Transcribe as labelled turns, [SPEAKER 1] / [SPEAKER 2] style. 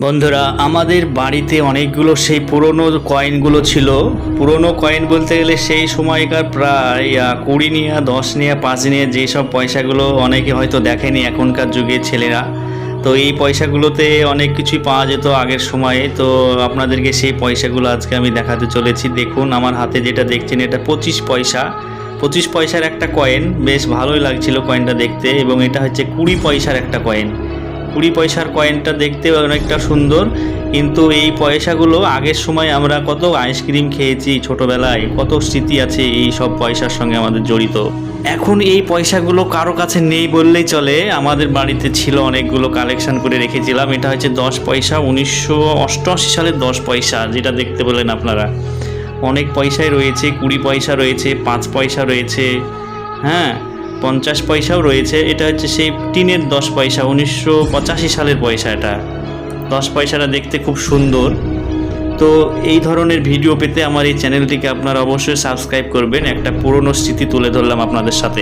[SPEAKER 1] বন্ধুরা, আমাদের বাড়িতে অনেকগুলো সেই পুরনো কয়েনগুলো ছিল। পুরনো কয়েন বলতে গেলে সেই সময়কার প্রায় কুড়ি নিয়ে, দশ নিয়ে, পাঁচ নিয়ে যেসব পয়সাগুলো অনেকে হয়তো দেখেনি এখনকার যুগে ছেলেরা। তো এই পয়সাগুলোতে অনেক কিছুই পাওয়া যেত আগের সময়ে। তো আপনাদেরকে সেই পয়সাগুলো আজকে আমি দেখাতে চলেছি। দেখুন, আমার হাতে যেটা দেখছেন, এটা পঁচিশ পয়সা। পঁচিশ পয়সার একটা কয়েন বেশ ভালোই লাগছিল কয়েনটা দেখতে। এবং এটা হচ্ছে কুড়ি পয়সার একটা কয়েন কুড়ি পয়সার কয়েনটা দেখতে অনেকটা সুন্দর। কিন্তু এই পয়সাগুলো আগের সময় আমরা কত আইসক্রিম খেয়েছি ছোটবেলায়, কত স্মৃতি আছে এই সব পয়সার সঙ্গে আমাদের জড়িত। এখন এই পয়সাগুলো কারও কাছে নেই বললেই চলে। আমাদের বাড়িতে ছিল অনেকগুলো কালেকশন করে রেখেছিলাম। এটা হচ্ছে দশ পয়সা, উনিশশো অষ্টআশি সালের দশ পয়সা, যেটা দেখতে বলেন আপনারা। অনেক পয়সাই রয়েছে, কুড়ি পয়সা রয়েছে, পাঁচ পয়সা রয়েছে হ্যাঁ? পঞ্চাশ পয়সাও রয়েছে। এটা হচ্ছে সেই টিনের দশ পয়সা, উনিশশো পঁচাশি সালের পয়সা এটা। দশ পয়সাটা দেখতে খুব সুন্দর। তো এই ধরনের ভিডিও পেতে আমার এই চ্যানেলটিকে আপনারা অবশ্যই সাবস্ক্রাইব করবেন। একটা পুরনো স্মৃতি তুলে ধরলাম আপনাদের সাথে।